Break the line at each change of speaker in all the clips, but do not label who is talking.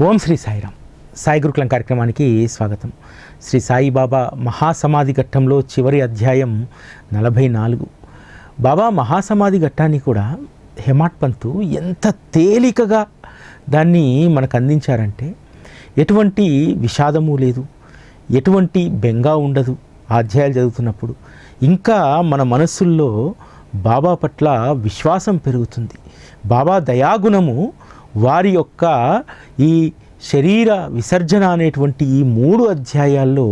ఓం శ్రీ సాయిరామ్. సాయి గురుకులం కార్యక్రమానికి స్వాగతం. శ్రీ సాయిబాబా మహాసమాధి ఘట్టంలో చివరి అధ్యాయం నలభై నాలుగు. బాబా మహాసమాధి ఘట్టాన్ని కూడా హెమాట్ పంతు ఎంత తేలికగా దాన్ని మనకు అందించారంటే ఎటువంటి విషాదము లేదు. ఎటువంటి బెంగా ఉండదు ఆ అధ్యాయాలు చదువుతున్నప్పుడు. ఇంకా మన మనస్సుల్లో బాబా పట్ల విశ్వాసం పెరుగుతుంది. బాబా దయాగుణము వారి యొక్క ఈ శరీర విసర్జన అనేటువంటి ఈ మూడు అధ్యాయాల్లో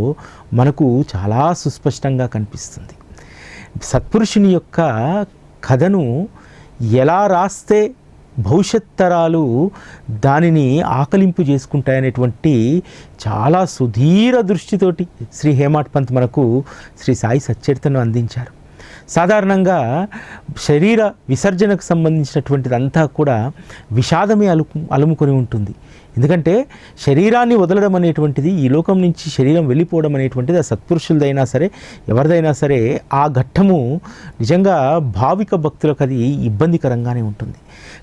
మనకు చాలా సుస్పష్టంగా కనిపిస్తుంది. సత్పురుషుని యొక్క కథను ఎలా రాస్తే భవిష్యత్ తరాలు దానిని ఆకలింపు చేసుకుంటాయనేటువంటి చాలా సుధీర దృష్టితోటి శ్రీ హేమాట్ పంత్ మనకు శ్రీ సాయి సచ్చరితను అందించారు. సాధారణంగా శరీర విసర్జనకు సంబంధించినటువంటిది అంతా కూడా విషాదమే అలు అలుముకొని ఉంటుంది. ఎందుకంటే శరీరాన్ని వదలడం అనేటువంటిది ఈ లోకం నుంచి శరీరం వెళ్ళిపోవడం అనేటువంటిది ఆ సత్పురుషులదైనా సరే ఎవరిదైనా సరే ఆ ఘట్టము నిజంగా భావిక భక్తులకు అది ఇబ్బందికరంగానే ఉంటుంది.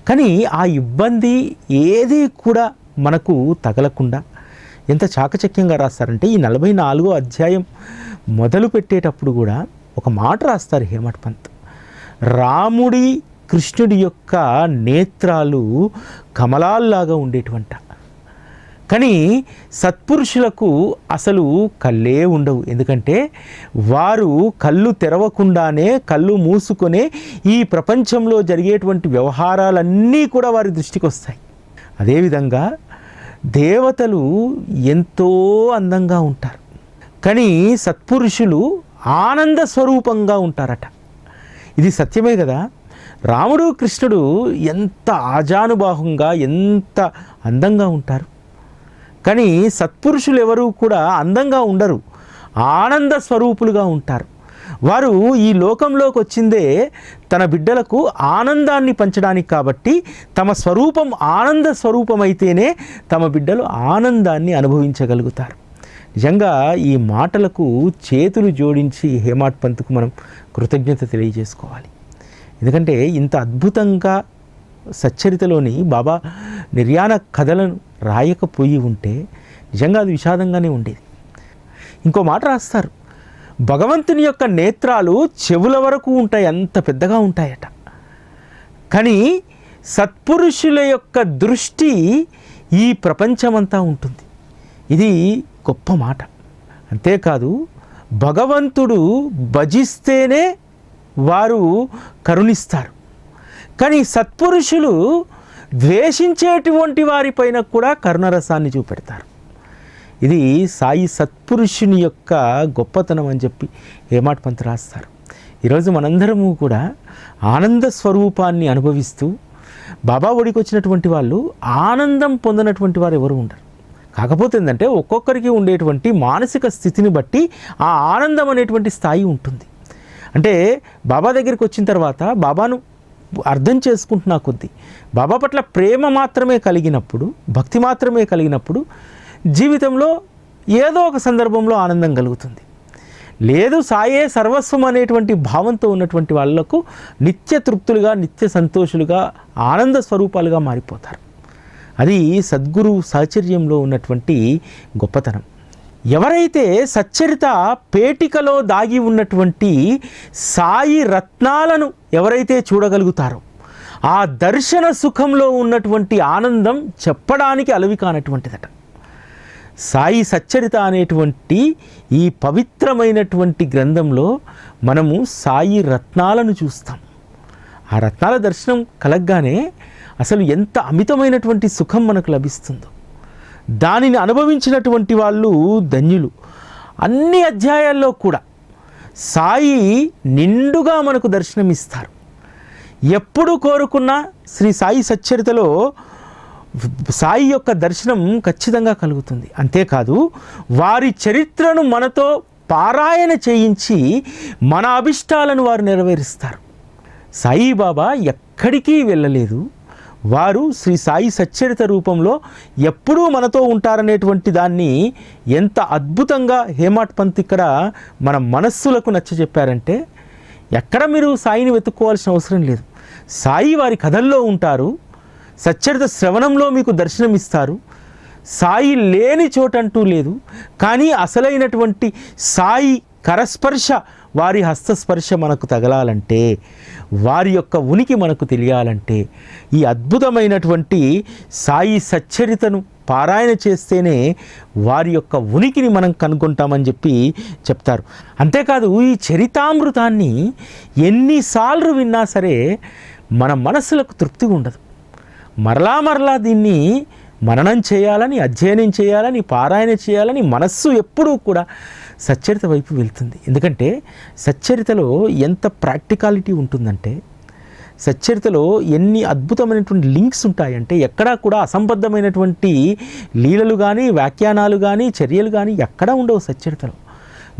కానీ ఆ ఇబ్బంది ఏది కూడా మనకు తగలకుండా ఎంత చాకచక్యంగా రాస్తారంటే ఈ నలభై నాలుగో అధ్యాయం మొదలు పెట్టేటప్పుడు కూడా ఒక మాట రాస్తారు హేమట్ పంత్. రాముడి కృష్ణుడి యొక్క నేత్రాలు కమలాల్లాగా ఉండేటువంట. కానీ సత్పురుషులకు అసలు కళ్ళే ఉండవు. ఎందుకంటే వారు కళ్ళు తెరవకుండానే కళ్ళు మూసుకొనే ఈ ప్రపంచంలో జరిగేటువంటి వ్యవహారాలన్నీ కూడా వారి దృష్టికి వస్తాయి. అదేవిధంగా దేవతలు ఎంతో అందంగా ఉంటారు. కానీ సత్పురుషులు ఆనంద స్వరూపంగా ఉంటారట. ఇది సత్యమే కదా? రాముడు కృష్ణుడు ఎంత ఆజానుబాహంగా ఎంత అందంగా ఉంటారు. కానీ సత్పురుషులు ఎవరు కూడా అందంగా ఉండరు. ఆనంద స్వరూపులుగా ఉంటారు. వారు ఈ లోకంలోకి వచ్చిందే తన బిడ్డలకు ఆనందాన్ని పంచడానికి కాబట్టి తమ స్వరూపం ఆనంద స్వరూపమైతేనే తమ బిడ్డలు ఆనందాన్ని అనుభవించగలుగుతారు. నిజంగా ఈ మాటలకు చేతులు జోడించి హేమాట్ పంత్కు మనం కృతజ్ఞత తెలియజేసుకోవాలి. ఎందుకంటే ఇంత అద్భుతంగా సచ్చరితలోని బాబా నిర్యాణ కథలను రాయకపోయి ఉంటే నిజంగా అది విషాదంగానే ఉండేది. ఇంకో మాట రాస్తారు. భగవంతుని యొక్క నేత్రాలు చెవుల వరకు ఉంటాయి అంత పెద్దగా ఉంటాయట. కానీ సత్పురుషుల యొక్క దృష్టి ఈ ప్రపంచమంతా ఉంటుంది. ఇది గొప్ప మాట. అంతేకాదు భగవంతుడు భజిస్తేనే వారు కరుణిస్తారు. కానీ సత్పురుషులు ద్వేషించేటువంటి వారిపైన కూడా కరుణరసాన్ని చూపెడతారు. ఇది సాయి సత్పురుషుని యొక్క గొప్పతనం అని చెప్పి ఏమాట పంత రాస్తారు. ఈరోజు మనందరము కూడా ఆనంద స్వరూపాన్ని అనుభవిస్తూ బాబా ఒడికి వచ్చినటువంటి వాళ్ళు ఆనందం పొందినటువంటి వారు ఎవరు ఉండరు. కాకపోతే ఏంటంటే ఒక్కొక్కరికి ఉండేటువంటి మానసిక స్థితిని బట్టి ఆ ఆనందం అనేటువంటి స్థాయి ఉంటుంది. అంటే బాబా దగ్గరికి వచ్చిన తర్వాత బాబాను అర్థం చేసుకుంటున్నా కొద్దీ బాబా పట్ల ప్రేమ మాత్రమే కలిగినప్పుడు భక్తి మాత్రమే కలిగినప్పుడు జీవితంలో ఏదో ఒక సందర్భంలో ఆనందం కలుగుతుంది. లేదు సాయే సర్వస్వం అనేటువంటి భావంతో ఉన్నటువంటి వాళ్ళకు నిత్య తృప్తులుగా నిత్య సంతోషులుగా ఆనంద స్వరూపాలుగా మారిపోతారు. అది సద్గురు సాహచర్యంలో ఉన్నటువంటి గొప్పతనం. ఎవరైతే సచ్చరిత పేటికలో దాగి ఉన్నటువంటి సాయి రత్నాలను ఎవరైతే చూడగలుగుతారో ఆ దర్శన సుఖంలో ఉన్నటువంటి ఆనందం చెప్పడానికి అలవి కానటువంటిదట. సాయి సచ్చరిత అనేటువంటి ఈ పవిత్రమైనటువంటి గ్రంథంలో మనము సాయి రత్నాలను చూస్తాం. ఆ రత్నాల దర్శనం కలగ్గానే అసలు ఎంత అమితమైనటువంటి సుఖం మనకు లభిస్తుందో. దానిని అనుభవించినటువంటి వాళ్ళు ధన్యులు. అన్ని అధ్యాయాల్లో కూడా సాయి నిండుగా మనకు దర్శనమిస్తారు. ఎప్పుడు కోరుకున్నా శ్రీ సాయి సచ్చరితలో సాయి యొక్క దర్శనం ఖచ్చితంగా కలుగుతుంది. అంతేకాదు వారి చరిత్రను మనతో పారాయణ చేయించి మన అభిష్టాలను వారు నెరవేరుస్తారు. సాయిబాబా ఎక్కడికి వెళ్ళలేదు. వారు శ్రీ సాయి సచ్చరిత రూపంలో ఎప్పుడూ మనతో ఉంటారనేటువంటి దాన్ని ఎంత అద్భుతంగా హేమాట్ పంత్ ఇక్కడ మన మనస్సులకు నచ్చ చెప్పారంటే ఎక్కడ మీరు సాయిని వెతుక్కోవాల్సిన అవసరం లేదు. సాయి వారి కథల్లో ఉంటారు సచ్చరిత శ్రవణంలో మీకు దర్శనమిస్తారు. సాయి లేని చోటంటూ లేదు కానీ అసలైనటువంటి సాయి కరస్పర్శ వారి హస్తస్పర్శ మనకు తగలాలంటే వారి యొక్క ఉనికి మనకు తెలియాలంటే ఈ అద్భుతమైనటువంటి సాయి సచ్చరితను పారాయణ చేస్తేనే వారి యొక్క ఉనికిని మనం కనుగొంటామని చెప్పి చెప్తారు. అంతేకాదు ఈ చరితామృతాన్ని ఎన్నిసార్లు విన్నా సరే మన మనసులకు తృప్తి ఉండదు. మరలా మరలా దీన్ని మననం చేయాలని అధ్యయనం చేయాలని పారాయణ చేయాలని మనస్సు ఎప్పుడూ కూడా సచ్చరిత వైపు వెళ్తుంది. ఎందుకంటే సచ్చరితలో ఎంత ప్రాక్టికాలిటీ ఉంటుందంటే సచ్చరితలో ఎన్ని అద్భుతమైనటువంటి లింక్స్ ఉంటాయంటే ఎక్కడా కూడా అసంబద్ధమైనటువంటి లీలలు కానీ వ్యాఖ్యానాలు కానీ చర్యలు కానీ ఎక్కడా ఉండవు సచ్చరితలో.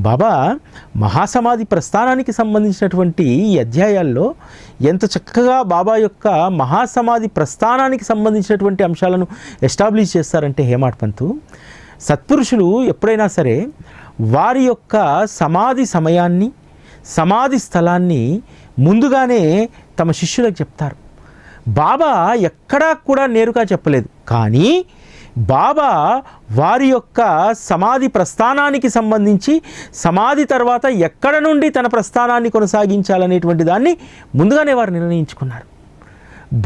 బాబా మహాసమాధి ప్రస్థానానికి సంబంధించినటువంటి ఈ అధ్యాయాల్లో ఎంత చక్కగా బాబా యొక్క మహాసమాధి ప్రస్థానానికి సంబంధించినటువంటి అంశాలను ఎస్టాబ్లిష్ చేస్తారంటే హేమాడ్ పంతు సత్పురుషులు ఎప్పుడైనా సరే వారి యొక్క సమాధి సమయాన్ని సమాధి స్థలాన్ని ముందుగానే తమ శిష్యులకు చెప్తారు. బాబా ఎక్కడా కూడా నేరుగా చెప్పలేదు. కానీ బాబా వారి యొక్క సమాధి ప్రస్థానానికి సంబంధించి సమాధి తర్వాత ఎక్కడ నుండి తన ప్రస్థానాన్ని కొనసాగించాలనేటువంటి దాన్ని ముందుగానే వారు నిర్ణయించుకున్నారు.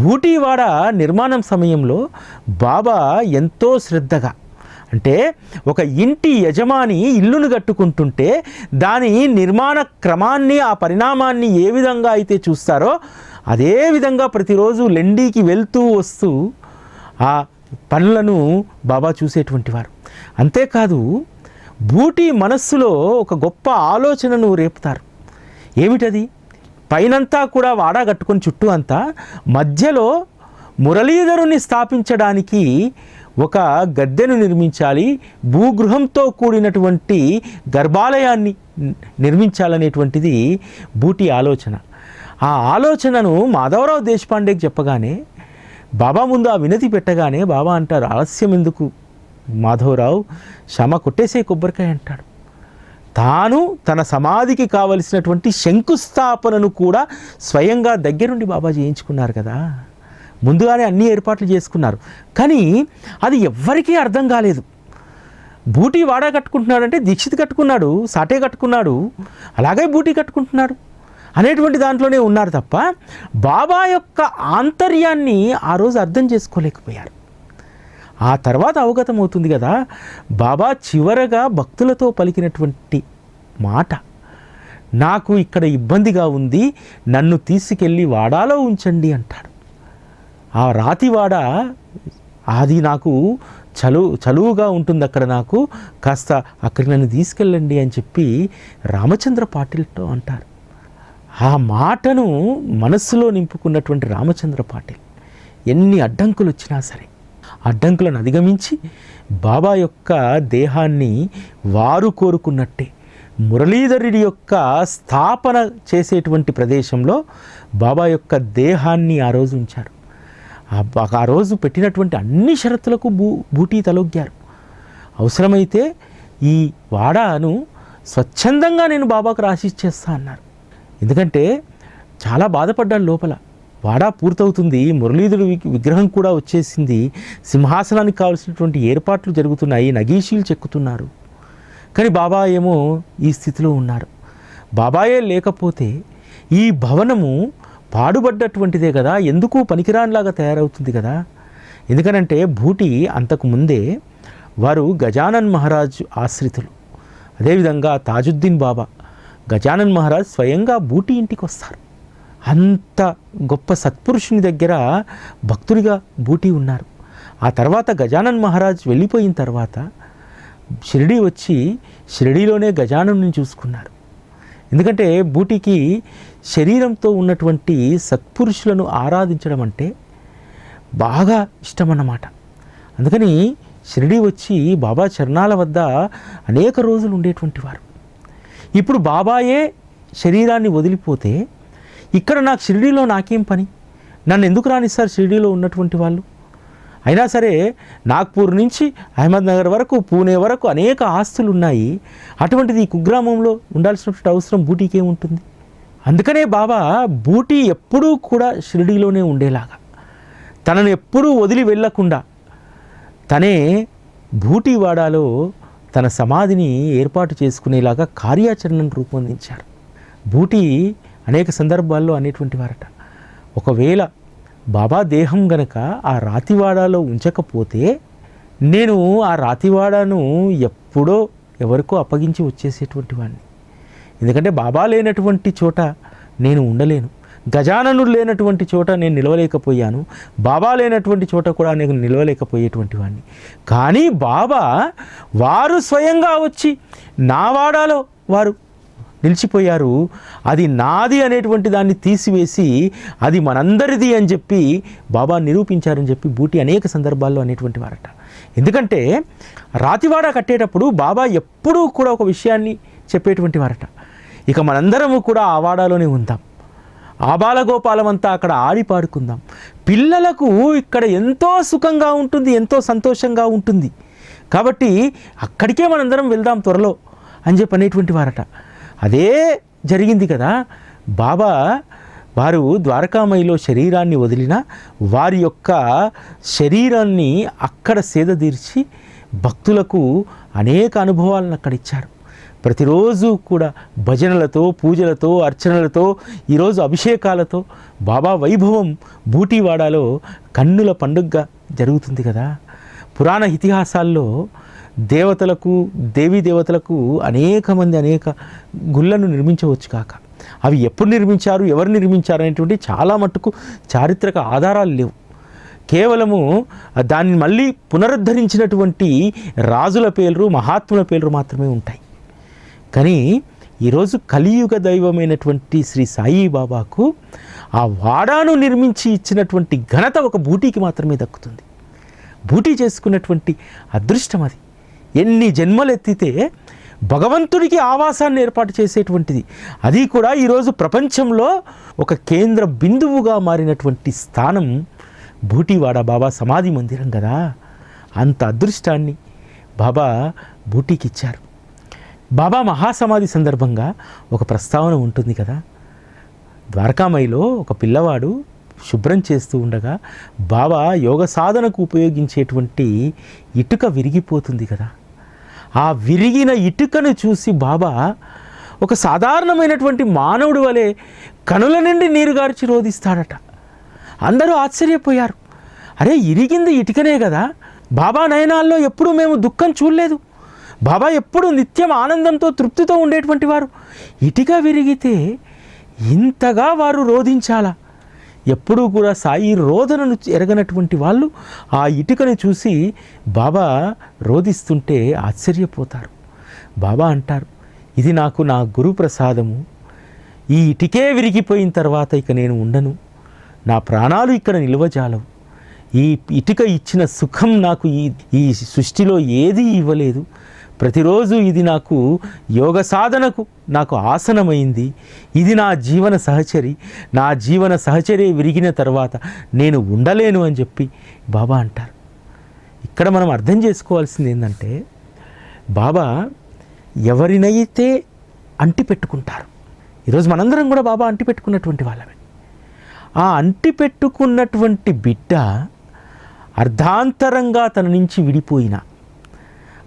బూటీవాడ నిర్మాణం సమయంలో బాబా ఎంతో శ్రద్ధగా అంటే ఒక ఇంటి యజమాని ఇల్లును కట్టుకుంటుంటే దాని నిర్మాణ క్రమాన్ని ఆ పరిణామాన్ని ఏ విధంగా అయితే చూస్తారో అదే విధంగా ప్రతిరోజు లెండీకి వెళ్తూ వస్తూ ఆ పనులను బాబా చూసేటువంటి వారు. అంతేకాదు బూటి మనస్సులో ఒక గొప్ప ఆలోచనను రేపుతారు. ఏమిటది? పైనంతా కూడా వాడా కట్టుకొని చుట్టూ అంతా మధ్యలో మురళీధరుని స్థాపించడానికి ఒక గద్దెను నిర్మించాలి భూగృహంతో కూడినటువంటి గర్భాలయాన్ని నిర్మించాలనేటువంటిది బూటి ఆలోచన. ఆ ఆలోచనను మాధవరావు దేశపాండేకి చెప్పగానే బాబా ముందు ఆ వినతి పెట్టగానే బాబా అంటారు ఆలస్యం ఎందుకు? మాధవరావు క్షమ కొట్టేసే కొబ్బరికాయ అంటాడు. తాను తన సమాధికి కావలసినటువంటి శంకుస్థాపనను కూడా స్వయంగా దగ్గరుండి బాబా చేయించుకున్నారు కదా. ముందుగానే అన్ని ఏర్పాట్లు చేసుకున్నారు. కానీ అది ఎవ్వరికీ అర్థం కాలేదు. బూటీ వాడా కట్టుకుంటున్నాడంటే దీక్షిత్ కట్టుకున్నాడు సాటే కట్టుకున్నాడు అలాగే బూటీ కట్టుకుంటున్నాడు అనేటువంటి దాంట్లోనే ఉన్నారు తప్ప బాబా యొక్క ఆంతర్యాన్ని ఆ రోజు అర్థం చేసుకోలేకపోయారు. ఆ తర్వాత అవగతం అవుతుంది కదా బాబా చివరగా భక్తులతో పలికినటువంటి మాట నాకు ఇక్కడ ఇబ్బందిగా ఉంది నన్ను తీసుకెళ్ళి వాడాలో ఉంచండి అంటాడు ఆ రాతివాడ అది నాకు చలు చలువుగా ఉంటుంది అక్కడ నాకు. కాస్త అక్కడికి నన్ను తీసుకెళ్ళండి అని చెప్పి రామచంద్ర పాటిల్తో అంటారు. ఆ మాటను మనస్సులో నింపుకున్నటువంటి రామచంద్ర పాటిల్ ఎన్ని అడ్డంకులు వచ్చినా సరే అడ్డంకులను అధిగమించి బాబా యొక్క దేహాన్ని వారు కోరుకున్నట్టే మురళీధరుడి యొక్క స్థాపన చేసేటువంటి ప్రదేశంలో బాబా యొక్క దేహాన్ని ఆ రోజు ఉంచారు. ఆ ఆ రోజు పెట్టినటువంటి అన్ని షరతులకు బూ బూటీ తలొగ్గారు. అవసరమైతే ఈ వాడాను స్వచ్ఛందంగా నేను బాబాకు రాసిచ్చేస్తా అన్నారు. ఎందుకంటే చాలా బాధపడ్డాడు లోపల. వాడా పూర్తవుతుంది మురళీధుడు విగ్రహం కూడా వచ్చేసింది సింహాసనానికి కావాల్సినటువంటి ఏర్పాట్లు జరుగుతున్నాయి నగీషీలు చెక్కుతున్నారు. కానీ బాబా ఏమో ఈ స్థితిలో ఉన్నారు. బాబాయే లేకపోతే ఈ భవనము పాడుబడ్డటువంటిదే కదా ఎందుకు పనికిరానిలాగా తయారవుతుంది కదా? ఎందుకనంటే భూటి అంతకు ముందే వారు గజానన్ మహారాజ్ ఆశ్రితులు. అదేవిధంగా తాజుద్దీన్ బాబా గజానన్ మహారాజ్ స్వయంగా బూటి ఇంటికి వస్తారు. అంత గొప్ప సత్పురుషుని దగ్గర భక్తుడిగా బూటి ఉన్నారు. ఆ తర్వాత గజానన్ మహారాజ్ వెళ్ళిపోయిన తర్వాత షిరిడి వచ్చి షిరిడీలోనే గజానన్ని చూసుకున్నారు. ఎందుకంటే బూటికి శరీరంతో ఉన్నటువంటి సత్పురుషులను ఆరాధించడం అంటే బాగా ఇష్టం అన్నమాట అందుకని షిరిడి వచ్చి బాబా చరణాల వద్ద అనేక రోజులు ఉండేటువంటి వారు. ఇప్పుడు బాబాయే శరీరాన్ని వదిలిపోతే ఇక్కడ నాకు షిరిడీలో నాకేం పని? నన్ను ఎందుకు రానిస్తారు షిరిడీలో ఉన్నటువంటి వాళ్ళు? అయినా సరే నాగ్పూర్ నుంచి అహ్మద్నగర్ వరకు పూణే వరకు అనేక ఆస్తులు ఉన్నాయి అటువంటిది ఈ కుగ్రామంలో ఉండాల్సినటువంటి అవసరం బూటీకే ఉంటుంది. అందుకనే బాబా బూటీ ఎప్పుడూ కూడా షిరిడీలోనే ఉండేలాగా. తనను ఎప్పుడూ వదిలి వెళ్ళకుండా తనే బూటీవాడాలో తన సమాధిని ఏర్పాటు చేసుకునేలాగా కార్యాచరణను రూపొందించారు బూటీ అనేక సందర్భాల్లో అనేటువంటి వారట. ఒకవేళ బాబా దేహం గనక ఆ రాతివాడాలో ఉంచకపోతే నేను ఆ రాతివాడను ఎప్పుడో ఎవరికో అప్పగించి వచ్చేసేటువంటి వాడిని ఎందుకంటే బాబా లేనటువంటి చోట నేను ఉండలేను. గజాననుడు లేనటువంటి చోట నేను నిలవలేకపోయాను. బాబా లేనటువంటి చోట కూడా నేను నిలవలేకపోయేటువంటి వాడిని కానీ బాబా వారు స్వయంగా వచ్చి నా వాడాలో వారు నిలిచిపోయారు. అది నాది అనేటువంటి దాన్ని తీసివేసి అది మనందరిది అని చెప్పి బాబా నిరూపించారని చెప్పి బూటి అనేక సందర్భాల్లో అనేటువంటి వారట. ఎందుకంటే రాతివాడ కట్టేటప్పుడు బాబా ఎప్పుడూ కూడా ఒక విషయాన్ని చెప్పేటువంటి వారట. ఇక మనందరము కూడా ఆ వాడాలోనే ఉందాం. ఆబాలగోపాలమంతా అక్కడ ఆడి పాడుకుందాం. పిల్లలకు ఇక్కడ ఎంతో సుఖంగా ఉంటుంది ఎంతో సంతోషంగా ఉంటుంది. కాబట్టి అక్కడికే మనందరం వెళ్దాం త్వరలో అని చెప్పి అనేటువంటి వారట. అదే జరిగింది కదా. బాబా వారు ద్వారకామయిలో శరీరాన్ని వదిలిన వారి యొక్క శరీరాన్ని అక్కడ సేద తీర్చి భక్తులకు అనేక అనుభవాలను అక్కడ ఇచ్చారు. ప్రతిరోజు కూడా భజనలతో పూజలతో అర్చనలతో ఈరోజు అభిషేకాలతో బాబా వైభవం బూటీవాడాలో కన్నుల పండుగగా జరుగుతుంది కదా. పురాణ ఇతిహాసాల్లో దేవతలకు దేవీ దేవతలకు అనేక మంది అనేక గుళ్ళను నిర్మించవచ్చు కాక. అవి ఎప్పుడు నిర్మించారు ఎవరు నిర్మించారు అనేటువంటి చాలా మట్టుకు చారిత్రక ఆధారాలు లేవు. కేవలము దాన్ని మళ్ళీ పునరుద్ధరించినటువంటి రాజుల పేర్లు మహాత్ముల పేర్లు మాత్రమే ఉంటాయి. కానీ ఈరోజు కలియుగ దైవమైనటువంటి శ్రీ సాయిబాబాకు ఆ వాడాను నిర్మించి ఇచ్చినటువంటి ఘనత ఒక బూటీకి మాత్రమే దక్కుతుంది. బూటీ చేసుకున్నటువంటి అదృష్టం అది. ఎన్ని జన్మలు ఎత్తితే భగవంతుడికి ఆవాసాన్ని ఏర్పాటు చేసేటువంటిది. అది కూడా ఈరోజు ప్రపంచంలో ఒక కేంద్ర బిందువుగా మారినటువంటి స్థానం బూటీవాడ బాబా సమాధి మందిరం కదా. అంత అదృష్టాన్ని బాబా బూటీకి ఇచ్చారు బాబా మహాసమాధి సందర్భంగా ఒక ప్రస్తావన ఉంటుంది కదా. ద్వారకామయిలో ఒక పిల్లవాడు శుభ్రం చేస్తూ ఉండగా బాబా యోగ సాధనకు ఉపయోగించేటువంటి ఇటుక విరిగిపోతుంది కదా. ఆ విరిగిన ఇటుకను చూసి బాబా ఒక సాధారణమైనటువంటి మానవుడి వలె కనుల నుండి నీరు గార్చి రోధిస్తాడట. అందరూ ఆశ్చర్యపోయారు. అరే ఇరిగింది ఇటుకనే కదా. బాబా నయనాల్లో ఎప్పుడూ మేము దుఃఖం చూడలేదు. బాబా ఎప్పుడు నిత్యం ఆనందంతో తృప్తితో ఉండేటువంటి వారు. ఇటుక విరిగితే ఇంతగా వారు రోధించాలా? ఎప్పుడూ కూడా సాయి రోదనను ఎరగనటువంటి వాళ్ళు ఆ ఇటుకను చూసి బాబా రోధిస్తుంటే ఆశ్చర్యపోతారు. బాబా అంటారు ఇది నాకు నా గురు ప్రసాదము ఈ ఇటుకే విరిగిపోయిన తర్వాత ఇక నేను ఉండను. నా ప్రాణాలు ఇక్కడ నిల్వజాలవు. ఈ ఇటుక ఇచ్చిన సుఖం నాకు ఈ ఈ సృష్టిలో ఏది ఇవ్వలేదు. ప్రతిరోజు ఇది నాకు యోగ సాధనకు నాకు ఆసనమైంది. ఇది నా జీవన సహచరి నా జీవన సహచరి విరిగిన తర్వాత నేను ఉండలేను అని చెప్పి బాబా అంటారు. ఇక్కడ మనం అర్థం చేసుకోవాల్సింది ఏంటంటే బాబా ఎవరినైతే అంటి పెట్టుకుంటారు ఈరోజు మనందరం కూడా బాబా అంటి పెట్టుకున్నటువంటి వాళ్ళమే. ఆ అంటి పెట్టుకున్నటువంటి బిడ్డ అర్ధాంతరంగా తన నుంచి విడిపోయిన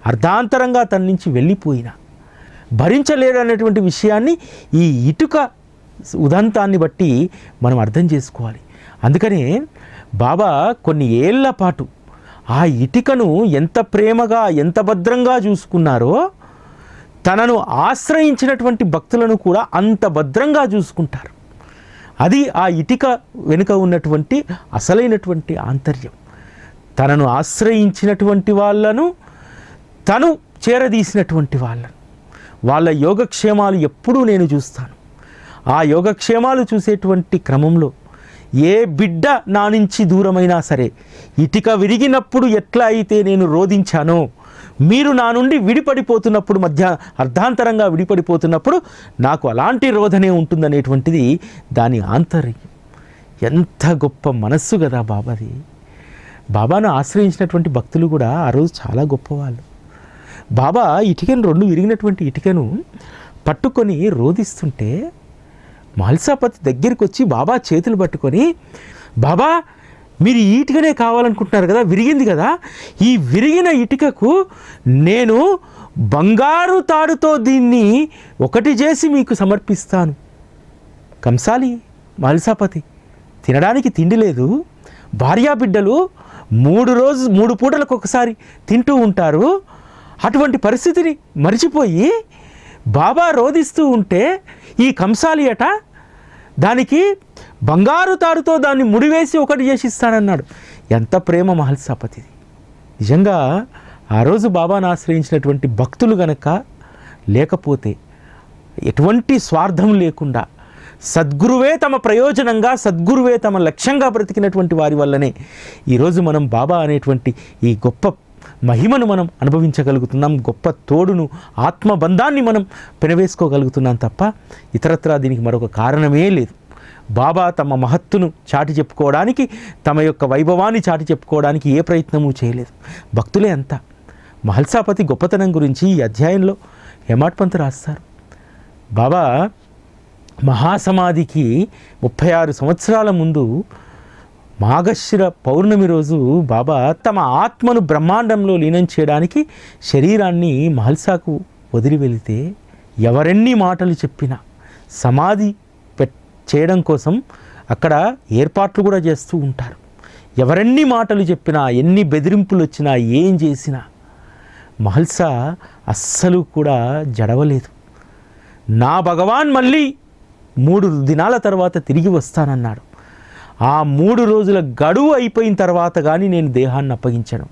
అర్ధాంతరంగా తన నుంచి వెళ్ళిపోయిన. భరించలేడు అనేటువంటి విషయాన్ని ఈ ఇటుక ఉదంతాన్ని బట్టి మనం అర్థం చేసుకోవాలి. అందుకనే బాబా కొన్ని ఏళ్ళ పాటు ఆ ఇటుకను ఎంత ప్రేమగా ఎంత భద్రంగా చూసుకున్నారో తనను ఆశ్రయించినటువంటి భక్తులను కూడా అంత భద్రంగా చూసుకుంటారు. అది ఆ ఇటిక వెనుక ఉన్నటువంటి అసలైనటువంటి ఆంతర్యం. తనను ఆశ్రయించినటువంటి వాళ్ళను తను చేరదీసినటువంటి వాళ్ళను. వాళ్ళ యోగక్షేమాలు ఎప్పుడూ నేను చూస్తాను. ఆ యోగక్షేమాలు చూసేటువంటి క్రమంలో ఏ బిడ్డ నా నుంచి దూరమైనా సరే ఇటుక విరిగినప్పుడు ఎట్లా అయితే నేను రోధించానో మీరు నా నుండి విడిపడిపోతున్నప్పుడు మధ్య అర్ధాంతరంగా విడిపడిపోతున్నప్పుడు నాకు అలాంటి రోధనే ఉంటుందనేటువంటిది దాని ఆంతర్యం. ఎంత గొప్ప మనస్సు కదా బాబాది. బాబాను ఆశ్రయించినటువంటి భక్తులు కూడా ఆ రోజు చాలా గొప్పవాళ్ళు. బాబా ఇటుకను రెండు విరిగినటువంటి ఇటుకను పట్టుకొని రోధిస్తుంటే మాల్సాపతి దగ్గరికి వచ్చి బాబా చేతులు పట్టుకొని బాబా మీరు ఈటుకనే కావాలనుకుంటున్నారు కదా విరిగింది కదా. ఈ విరిగిన ఇటుకకు నేను బంగారు తాడుతో దీన్ని ఒకటి చేసి మీకు సమర్పిస్తాను. కంసాలి మల్సాపతి తినడానికి తిండి లేదు. భార్యా బిడ్డలు మూడు రోజు మూడు పూటలకు ఒకసారి తింటూ ఉంటారు. అటువంటి పరిస్థితిని మర్చిపోయి బాబా రోధిస్తూ ఉంటే ఈ కంసాలి అట దానికి బంగారు తారుతో దాన్ని ముడివేసి ఒకటి చేసి ఇస్తానన్నాడు ఎంత ప్రేమ మహల్సాపతిది. నిజంగా ఆ రోజు బాబాను ఆశ్రయించినటువంటి భక్తులు గనక లేకపోతే ఎటువంటి స్వార్థం లేకుండా సద్గురువే తమ ప్రయోజనంగా సద్గురువే తమ లక్ష్యంగా బ్రతికినటువంటి వారి వల్లనే ఈరోజు మనం బాబా అనేటువంటి ఈ గొప్ప మహిమను మనం అనుభవించగలుగుతున్నాం గొప్ప తోడును ఆత్మబంధాన్ని మనం పెనవేసుకోగలుగుతున్నాం తప్ప ఇతరత్రా దీనికి మరొక కారణమే లేదు. బాబా తమ మహత్తును చాటి చెప్పుకోవడానికి తమ యొక్క వైభవాన్ని చాటి చెప్పుకోవడానికి ఏ ప్రయత్నము చేయలేదు. భక్తులే అంతా. మహల్సాపతి గొప్పతనం గురించి ఈ అధ్యాయంలో హేమాట్పంత్ రాస్తారు. బాబా మహాసమాధికి ముప్పై ఆరు సంవత్సరాల ముందు మాగశిర పౌర్ణమి రోజు బాబా తమ ఆత్మను బ్రహ్మాండంలో లీనం చేయడానికి శరీరాన్ని మహల్సాకు వదిలి వెళితే ఎవరెన్ని మాటలు చెప్పినా సమాధి చేయడం కోసం అక్కడ ఏర్పాట్లు కూడా చేస్తూ ఉంటారు. ఎవరెన్ని మాటలు చెప్పినా ఎన్ని బెదిరింపులు వచ్చినా ఏం చేసినా మహల్సా అస్సలు కూడా జడవలేదు. నా భగవాన్ మళ్ళీ మూడు దినాల తర్వాత తిరిగి వస్తానన్నాడు. ఆ మూడు రోజుల గడువు అయిపోయిన తర్వాత కానీ నేను దేహాన్ని అప్పగించాను.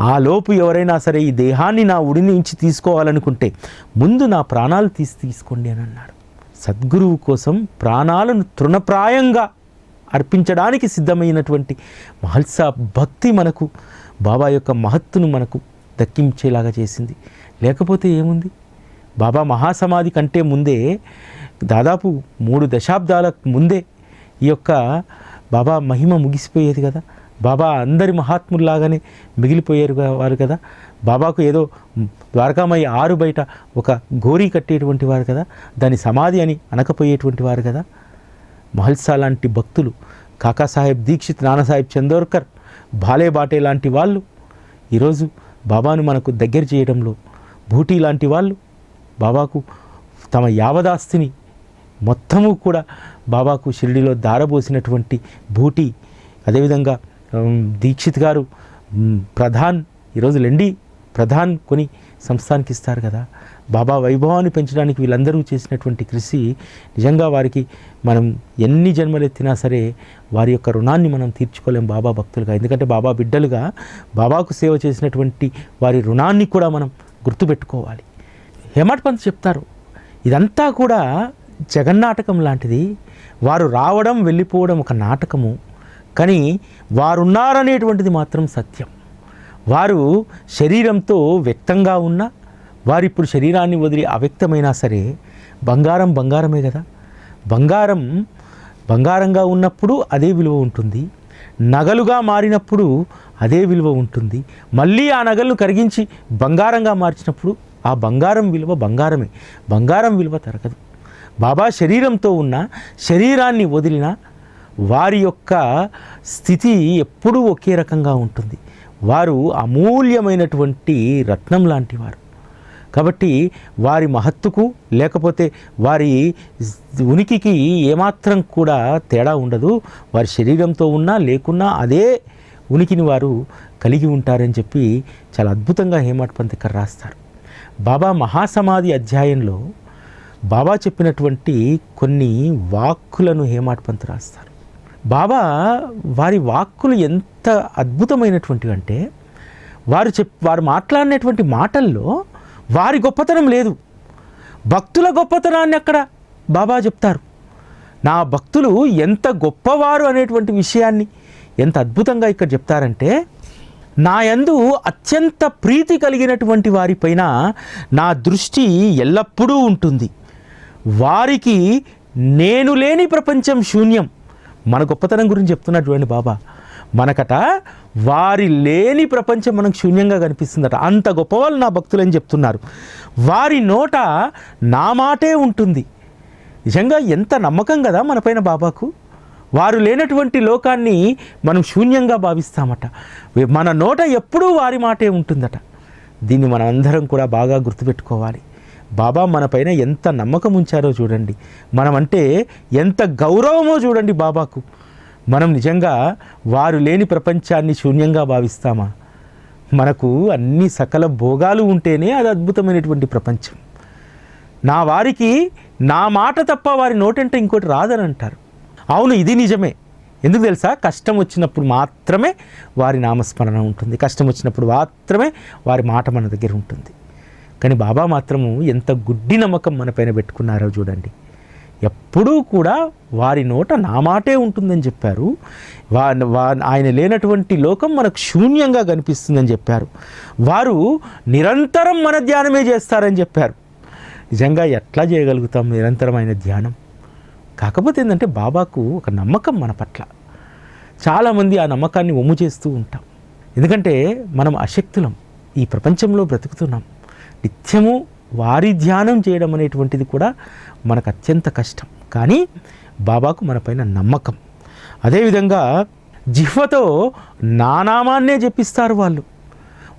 ఆ లోపు ఎవరైనా సరే ఈ దేహాన్ని నా ఉడిని నుంచి తీసుకోవాలనుకుంటే ముందు నా ప్రాణాలు తీసి తీసుకోండి అని అన్నాడు. సద్గురువు కోసం ప్రాణాలను తృణప్రాయంగా అర్పించడానికి సిద్ధమైనటువంటి మహల్సా భక్తి మనకు బాబా యొక్క మహత్తును మనకు దక్కించేలాగా చేసింది. లేకపోతే ఏముంది? బాబా మహాసమాధి కంటే ముందే దాదాపు మూడు దశాబ్దాల ముందే ఈ యొక్క బాబా మహిమ ముగిసిపోయేది కదా. బాబా అందరి మహాత్ముల్లాగానే మిగిలిపోయారు వారు కదా. బాబాకు ఏదో ద్వారకామయ్య ఆరు బయట ఒక గోరీ కట్టేటువంటి వారు కదా. దాని సమాధి అని అనకపోయేటువంటి వారు కదా. మహల్సా లాంటి భక్తులు కాకాసాహెబ్ దీక్షిత్ నానాసాహెబ్ చందోర్కర్ బాలే బాటే లాంటి వాళ్ళు ఈరోజు బాబాను మనకు దగ్గర చేయడంలో భూటీ లాంటి వాళ్ళు బాబాకు తమ యావదాస్తిని మొత్తము కూడా బాబాకు షిరిడిలో దారబోసినటువంటి భూటి అదేవిధంగా దీక్షిత్ గారు ప్రధాన్ ఈరోజు లెండి ప్రధాన్ కొని సంస్థానికి ఇస్తారు కదా. బాబా వైభవాన్ని పెంచడానికి వీళ్ళందరూ చేసినటువంటి కృషి నిజంగా వారికి మనం ఎన్ని జన్మలెత్తినా సరే వారి యొక్క రుణాన్ని మనం తీర్చుకోలేం బాబా భక్తులుగా. ఎందుకంటే బాబా బిడ్డలుగా బాబాకు సేవ చేసినటువంటి వారి రుణాన్ని కూడా మనం గుర్తుపెట్టుకోవాలి. హేమట్ పంత్ చెప్తారు ఇదంతా కూడా జగన్నాటకం లాంటిది వారు రావడం వెళ్ళిపోవడం ఒక నాటకము. కానీ వారున్నారనేటువంటిది మాత్రం సత్యం. వారు శరీరంతో వ్యక్తంగా ఉన్న వారు ఇప్పుడు శరీరాన్ని వదిలి అవ్యక్తమైనా సరే బంగారం బంగారమే కదా. బంగారం బంగారంగా ఉన్నప్పుడు అదే విలువ ఉంటుంది. నగలుగా మారినప్పుడు అదే విలువ ఉంటుంది. మళ్ళీ ఆ నగలను కరిగించి బంగారంగా మార్చినప్పుడు ఆ బంగారం విలువ బంగారమే. బంగారం విలువ తరగదు. బాబా శరీరంతో ఉన్న శరీరాన్ని వదిలిన వారి యొక్క స్థితి ఎప్పుడూ ఒకే రకంగా ఉంటుంది. వారు అమూల్యమైనటువంటి రత్నం లాంటి వారు. కాబట్టి వారి మహత్తుకు లేకపోతే వారి ఉనికికి ఏమాత్రం కూడా తేడా ఉండదు. వారి శరీరంతో ఉన్నా లేకున్నా అదే ఉనికిని వారు కలిగి ఉంటారని చెప్పి చాలా అద్భుతంగా హేమట్ పంతికర్ రాస్తారు. బాబా మహాసమాధి అధ్యాయంలో బాబా చెప్పినటువంటి కొన్ని వాక్కులను హేమాట్ పంత్ రాస్తారు. బాబా వారి వాక్కులు ఎంత అద్భుతమైనటువంటివి అంటే వారు చెప్ వారు మాట్లాడినటువంటి మాటల్లో వారి గొప్పతనం లేదు. భక్తుల గొప్పతనాన్ని అక్కడ బాబా చెప్తారు. నా భక్తులు ఎంత గొప్పవారు అనేటువంటి విషయాన్ని ఎంత అద్భుతంగా ఇక్కడ చెప్తారంటే నా యందు అత్యంత ప్రీతి కలిగినటువంటి వారిపైన నా దృష్టి ఎల్లప్పుడూ ఉంటుంది. వారికి నేను లేని ప్రపంచం శూన్యం. మన గొప్పతనం గురించి చెప్తున్నటువంటి బాబా. మనకట వారి లేని ప్రపంచం మనకు శూన్యంగా కనిపిస్తుందట. అంత గొప్పవాళ్ళు నా భక్తులని చెప్తున్నారు. వారి నోట నా మాటే ఉంటుంది. నిజంగా ఎంత నమ్మకం కదా మనపైన బాబాకు? వారు లేనటువంటి లోకాన్ని మనం శూన్యంగా భావిస్తామట. మన నోట ఎప్పుడూ వారి మాటే ఉంటుందట. దీన్ని మనం అందరం కూడా బాగా గుర్తుపెట్టుకోవాలి. బాబా మన పైన ఎంత నమ్మకం ఉంచారో చూడండి. మనమంటే ఎంత గౌరవమో చూడండి బాబాకు. మనం నిజంగా వారు లేని ప్రపంచాన్ని శూన్యంగా భావిస్తామా? మనకు అన్ని సకల భోగాలు ఉంటేనే అది అద్భుతమైనటువంటి ప్రపంచం. నా వారికి నా మాట తప్ప వారి నోటంటే ఇంకోటి రాదని అంటారు. అవును ఇది నిజమే. ఎందుకు తెలుసా? కష్టం వచ్చినప్పుడు మాత్రమే వారి నామస్మరణ ఉంటుంది. కష్టం వచ్చినప్పుడు మాత్రమే వారి మాట మన దగ్గర ఉంటుంది. కానీ బాబా మాత్రము ఎంత గుడ్డి నమ్మకం మన పైన పెట్టుకున్నారో చూడండి. ఎప్పుడూ కూడా వారి నోట నా మాటే ఉంటుందని చెప్పారు. వా వా ఆయన లేనటువంటి లోకం మనకు శూన్యంగా కనిపిస్తుందని చెప్పారు. వారు నిరంతరం మన ధ్యానమే చేస్తారని చెప్పారు. నిజంగా ఎట్లా చేయగలుగుతాం నిరంతరమైన ధ్యానం? కాకపోతే ఏంటంటే బాబాకు ఒక నమ్మకం మన పట్ల. చాలామంది ఆ నమ్మకాన్ని ఒమ్ము చేస్తూ ఉంటాం. ఎందుకంటే మనం అశక్తులం. ఈ ప్రపంచంలో బ్రతుకుతున్నాం. నిత్యము వారి ధ్యానం చేయడం అనేటువంటిది కూడా మనకు అత్యంత కష్టం. కానీ బాబాకు మనపైన నమ్మకం. అదేవిధంగా జిహ్వతో నానామాన్నే జపిస్తారు వాళ్ళు.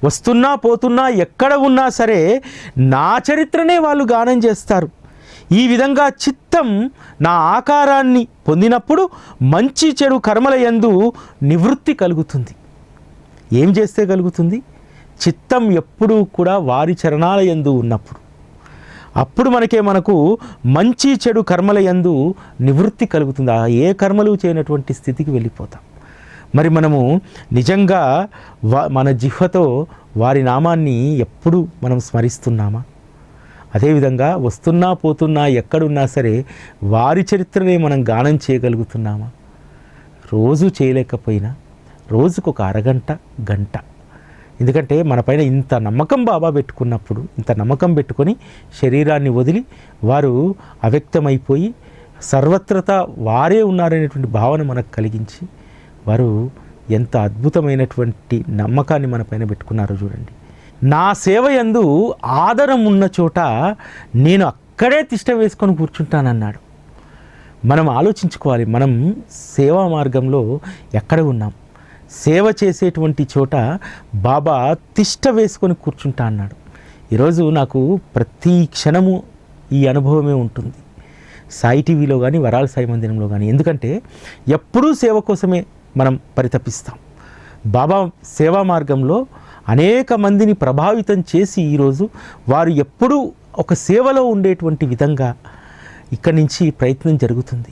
వస్తున్నా పోతున్నా ఎక్కడ ఉన్నా సరే నా చరిత్రనే వాళ్ళు గానం చేస్తారు. ఈ విధంగా చిత్తం నా ఆకారాన్ని పొందినప్పుడు మంచి చెడు కర్మల యందు నివృత్తి కలుగుతుంది. ఏం చేస్తే కలుగుతుంది? చిత్తం ఎప్పుడూ కూడా వారి చరణాల యందు ఉన్నప్పుడు. అప్పుడు మనకే మనకు మంచి చెడు కర్మల యందు నివృత్తి కలుగుతుంది. ఆ ఏ కర్మలు చేయనటువంటి స్థితికి వెళ్ళిపోతాం. మరి మనము నిజంగా వా మన జిహ్వతో వారి నామాన్ని ఎప్పుడు మనం స్మరిస్తున్నామా? అదేవిధంగా వస్తున్నా పోతున్నా ఎక్కడున్నా సరే వారి చరిత్రనే మనం గానం చేయగలుగుతున్నామా? రోజు చేయలేకపోయినా రోజుకు ఒక అరగంట గంట ఎందుకంటే మనపైన ఇంత నమ్మకం బాబా పెట్టుకున్నప్పుడు ఇంత నమ్మకం పెట్టుకొని శరీరాన్ని వదిలి వారు అవ్యక్తమైపోయి సర్వత్రత వారే ఉన్నారనేటువంటి భావన మనకు కలిగించి వారు ఎంత అద్భుతమైనటువంటి నమ్మకాన్ని మన పైన పెట్టుకున్నారో చూడండి. నా సేవ ఎందు ఆదరం ఉన్న చోట నేను అక్కడే తిష్ట వేసుకొని కూర్చుంటానన్నాడు. మనం ఆలోచించుకోవాలి మనం సేవా మార్గంలో ఎక్కడ ఉన్నాం? సేవ చేసేటువంటి చోట బాబా తిష్ట వేసుకొని కూర్చుంటా అన్నాడు. ఈరోజు నాకు ప్రతి క్షణము ఈ అనుభవమే ఉంటుంది. సాయి టీవీలో కానీ వరాల సాయి మందిరంలో కానీ ఎందుకంటే ఎప్పుడూ సేవ కోసమే మనం పరితపిస్తాం. బాబా సేవా మార్గంలో అనేక మందిని ప్రభావితం చేసి ఈరోజు వారు ఎప్పుడూ ఒక సేవలో ఉండేటువంటి విధంగా ఇక్కడి నుంచి ప్రయత్నం జరుగుతుంది.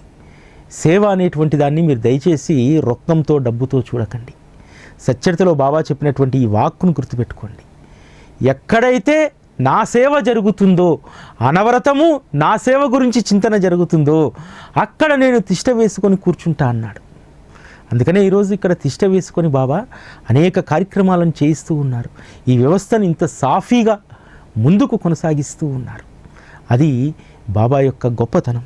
సేవ అనేటువంటి దాన్ని మీరు దయచేసి రొక్కంతో డబ్బుతో చూడకండి. సచ్చరితలో బాబా చెప్పినటువంటి ఈ వాక్కును గుర్తుపెట్టుకోండి. ఎక్కడైతే నా సేవ జరుగుతుందో అనవరతము నా సేవ గురించి చింతన జరుగుతుందో అక్కడ నేను తిష్ట వేసుకొని కూర్చుంటా అన్నాడు. అందుకనే ఈరోజు ఇక్కడ తిష్ట వేసుకొని బాబా అనేక కార్యక్రమాలను చేయిస్తూ ఉన్నారు. ఈ వ్యవస్థను ఇంత సాఫీగా ముందుకు కొనసాగిస్తూ ఉన్నారు. అది బాబా యొక్క గొప్పతనం.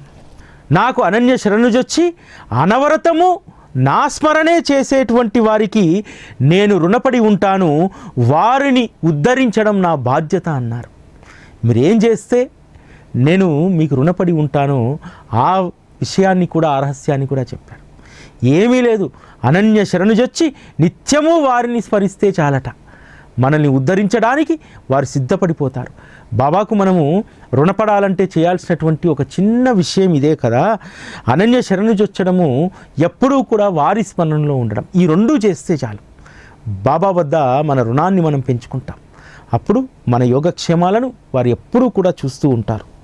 నాకు అనన్య శరణుజొచ్చి అనవరతము నా స్మరణే చేసేటువంటి వారికి నేను రుణపడి ఉంటాను వారిని ఉద్ధరించడం నా బాధ్యత అన్నారు. మీరేం చేస్తే నేను మీకు రుణపడి ఉంటానో ఆ విషయాన్ని కూడా ఆ రహస్యాన్ని కూడా చెప్పారు. ఏమీ లేదు. అనన్య శరణుజొచ్చి నిత్యము వారిని స్మరిస్తే చాలట. మనల్ని ఉద్ధరించడానికి వారు సిద్ధపడిపోతారు. బాబాకు మనము రుణపడాలంటే చేయాల్సినటువంటి ఒక చిన్న విషయం ఇదే కదా. అనన్య శరణుజొచ్చడము ఎప్పుడూ కూడా వారి స్మరణలో ఉండడం. ఈ రెండూ చేస్తే చాలు. బాబా వద్ద మన రుణాన్ని మనం పెంచుకుంటాం. అప్పుడు మన యోగక్షేమాలను వారు ఎప్పుడూ కూడా చూస్తూ ఉంటారు.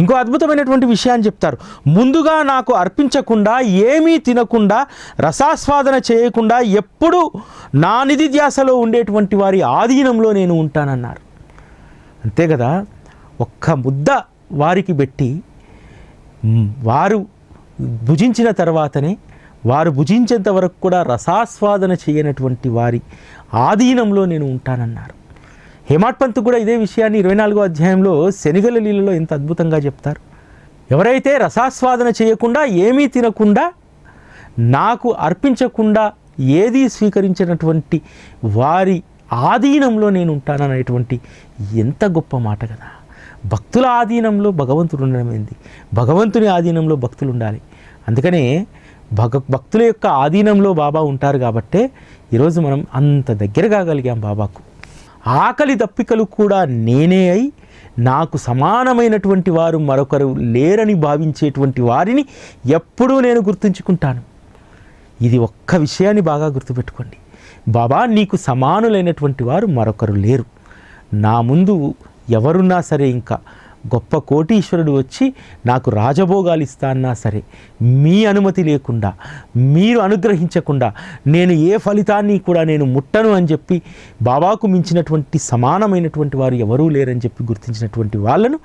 ఇంకో అద్భుతమైనటువంటి విషయాన్ని చెప్తారు. ముందుగా నాకు అర్పించకుండా ఏమీ తినకుండా రసాస్వాదన చేయకుండా ఎప్పుడూ నా నిధి ధ్యాసలో ఉండేటువంటి వారి ఆధీనంలో నేను ఉంటానన్నారు. అంతే కదా? ఒక్క ముద్ద వారికి పెట్టి వారు భుజించిన తర్వాతనే వారు భుజించేంత వరకు కూడా రసాస్వాదన చేయనటువంటి వారి ఆధీనంలో నేను ఉంటానన్నారు. హేమాట్పంత్ కూడా ఇదే విషయాన్ని ఇరవై నాలుగో అధ్యాయంలో శనిగల లీలలో ఎంత అద్భుతంగా చెప్తారు. ఎవరైతే రసాస్వాదన చేయకుండా ఏమీ తినకుండా నాకు అర్పించకుండా ఏదీ స్వీకరించినటువంటి వారి ఆధీనంలో నేను ఉంటాననేటువంటి ఎంత గొప్ప మాట కదా. భక్తుల ఆధీనంలో భగవంతుడు ఉండడం ఏంది? భగవంతుని ఆధీనంలో భక్తులు ఉండాలి. అందుకనే భగ భక్తుల యొక్క ఆధీనంలో బాబా ఉంటారు కాబట్టే ఈరోజు మనం అంత దగ్గర కాగలిగాం బాబాకు. ఆకలి దప్పికలు కూడా నేనే అయి నాకు సమానమైనటువంటి వారు మరొకరు లేరని భావించేటువంటి వారిని ఎప్పుడూ నేను గుర్తుంచుకుంటాను. ఇది ఒక్క విషయాన్ని బాగా గుర్తుపెట్టుకోండి. బాబా నీకు సమానులైనటువంటి వారు మరొకరు లేరు. నా ముందు ఎవరున్నా సరే ఇంకా గొప్ప కోటీశ్వరుడు వచ్చి నాకు రాజభోగాలు ఇస్తా అన్నా సరే మీ అనుమతి లేకుండా మీరు అనుగ్రహించకుండా నేను ఏ ఫలితాన్ని కూడా నేను ముట్టను అని చెప్పి బాబాకు మించినటువంటి సమానమైనటువంటి వారు ఎవరూ లేరని చెప్పి గుర్తించినటువంటి వాళ్ళను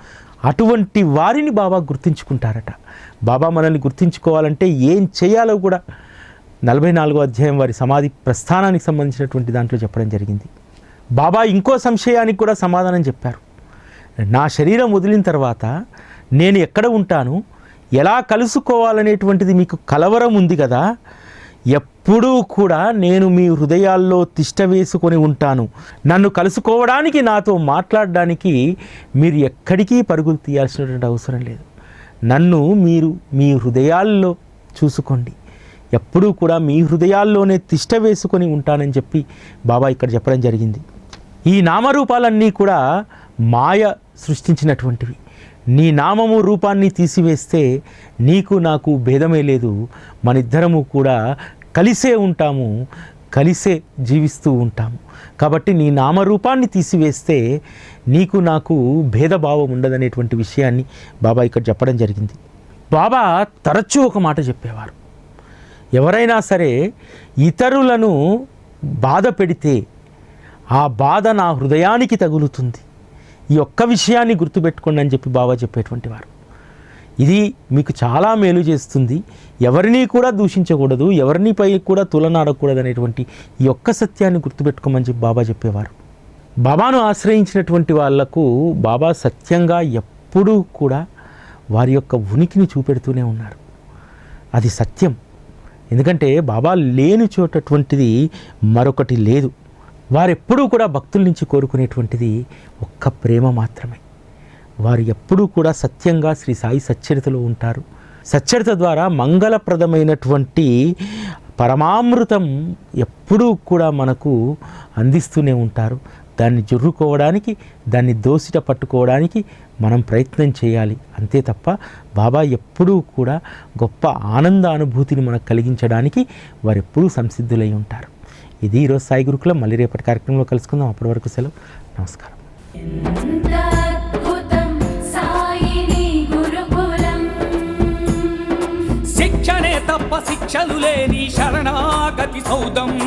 అటువంటి వారిని బాబా గుర్తించుకుంటారట. బాబా మనల్ని గుర్తించుకోవాలంటే ఏం చేయాలో కూడా నలభై నాలుగో అధ్యాయం వారి సమాధి ప్రస్థానానికి సంబంధించినటువంటి దాంట్లో చెప్పడం జరిగింది. బాబా ఇంకో సంశయానికి కూడా సమాధానం చెప్పారు. నా శరీరం వదిలిన తర్వాత నేను ఎక్కడ ఉంటాను? ఎలా కలుసుకోవాలనేటువంటిది మీకు కలవరం ఉంది కదా? ఎప్పుడూ కూడా నేను మీ హృదయాల్లో తిష్ట వేసుకొని ఉంటాను. నన్ను కలుసుకోవడానికి నాతో మాట్లాడడానికి మీరు ఎక్కడికి పరుగులు తీయాల్సినటువంటి అవసరం లేదు. నన్ను మీరు మీ హృదయాల్లో చూసుకోండి. ఎప్పుడూ కూడా మీ హృదయాల్లోనే తిష్ట వేసుకొని ఉంటానని చెప్పి బాబా ఇక్కడ చెప్పడం జరిగింది. ఈ నామరూపాలన్నీ కూడా మాయ సృష్టించినటువంటివి. నీ నామము రూపాన్ని తీసివేస్తే నీకు నాకు భేదమే లేదు. మనిద్దరము కూడా కలిసే ఉంటాము కలిసే జీవిస్తూ ఉంటాము. కాబట్టి నీ నామరూపాన్ని తీసివేస్తే నీకు నాకు భేదభావం ఉండదనేటువంటి విషయాన్ని బాబా ఇక్కడ చెప్పడం జరిగింది. బాబా తరచూ ఒక మాట చెప్పేవారు. ఎవరైనా సరే ఇతరులను బాధ పెడితే ఆ బాధ నా హృదయానికి తగులుతుంది. ఈ ఒక్క విషయాన్ని గుర్తుపెట్టుకోండి అని చెప్పి బాబా చెప్పేటువంటి వారు. ఇది మీకు చాలా మేలు చేస్తుంది. ఎవరిని కూడా దూషించకూడదు ఎవరిని పై కూడా తులనాడకూడదు అనేటువంటి ఈ ఒక్క సత్యాన్ని గుర్తుపెట్టుకోమని చెప్పి బాబా చెప్పేవారు. బాబాను ఆశ్రయించినటువంటి వాళ్ళకు బాబా సత్యంగా ఎప్పుడూ కూడా వారి యొక్క ఉనికిని చూపెడుతూనే ఉన్నారు. అది సత్యం. ఎందుకంటే బాబా లేని చోటటువంటిది మరొకటి లేదు. వారెప్పుడూ కూడా భక్తుల నుంచి కోరుకునేటువంటిది ఒక్క ప్రేమ మాత్రమే. వారు ఎప్పుడూ కూడా సత్యంగా శ్రీ సాయి సచ్చరితలో ఉంటారు. సచ్చరిత ద్వారా మంగళప్రదమైనటువంటి పరమామృతం ఎప్పుడూ కూడా మనకు అందిస్తూనే ఉంటారు. దాన్ని జుర్రుకోవడానికి దాన్ని దోసిట పట్టుకోవడానికి మనం ప్రయత్నం చేయాలి. అంతే తప్ప బాబా ఎప్పుడూ కూడా గొప్ప ఆనంద అనుభూతిని మనకు కలిగించడానికి వారు ఎప్పుడూ సంసిద్ధులై ఉంటారు. ఇది ఈరోజు సాయి గురుకులం. మళ్ళీ రేపటి కార్యక్రమంలో కలుసుకుందాం. అప్పటి వరకు సెలవు. నమస్కారం.
అద్భుతం సాయిని గురుకులం.
శిక్షణే తప్ప శిక్షలు లేని శరణాగతి సౌదం.